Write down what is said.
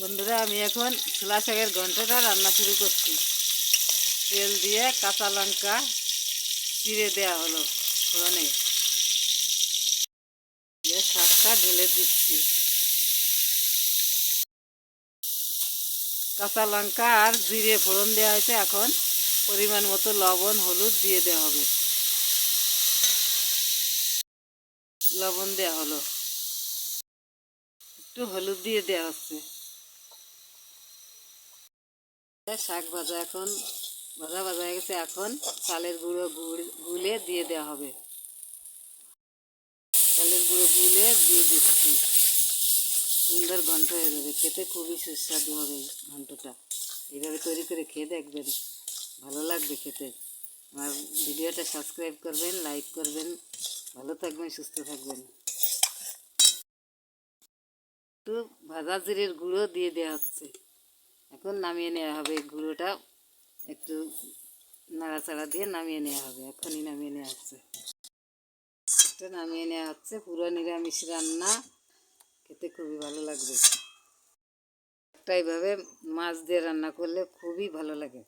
বন্ধুরা, আমি এখন ছোলা শাকের ঘন্টাটা রান্না শুরু করছি। তেল দিয়ে কাঁচা লঙ্কা চিড়ে দেওয়া হলো ফোড়নে। দিয়ে শাকটা ঢেলে দিচ্ছি। কাঁচা লঙ্কা আর জিরে ফোড়ন দেওয়া হয়েছে। এখন পরিমাণ মতো লবণ, হলুদ দিয়ে দেওয়া হবে। লবণ দেওয়া হলো। একটু হলুদ দিয়ে দেওয়া হচ্ছে। শাক ভাজা এখন, ভাজা ভাজা হয়ে গেছে, এখন চালের গুঁড়ো গুলে দিয়ে দেওয়া হবে। চালের গুঁড়ো গুলে দিয়ে দিচ্ছি। সুন্দর ঘন্ট হয়ে যাবে, খেতে খুবই সুস্বাদু হবে ঘন্টটা। এইভাবে তৈরি করে খেয়ে দেখবেন, ভালো লাগবে খেতে। আমার ভিডিওটা সাবস্ক্রাইব করবেন, লাইক করবেন, ভালো থাকবেন, সুস্থ থাকবেন। একটু ভাজা জিরের গুঁড়ো দিয়ে দেওয়া হচ্ছে। এখন নামিয়ে নেওয়া হবে গুঁড়োটা। একটু নাড়াচাড়া দিয়ে নামিয়ে নেওয়া হবে, এখনই নামিয়ে নেওয়া হচ্ছে। এটা নামিয়ে নেওয়া হচ্ছে, পুরো নিরামিষ রান্না। খেতে খুবই ভালো লাগবে। একটা এইভাবে মাছ দিয়ে রান্না করলে খুবই ভালো লাগে।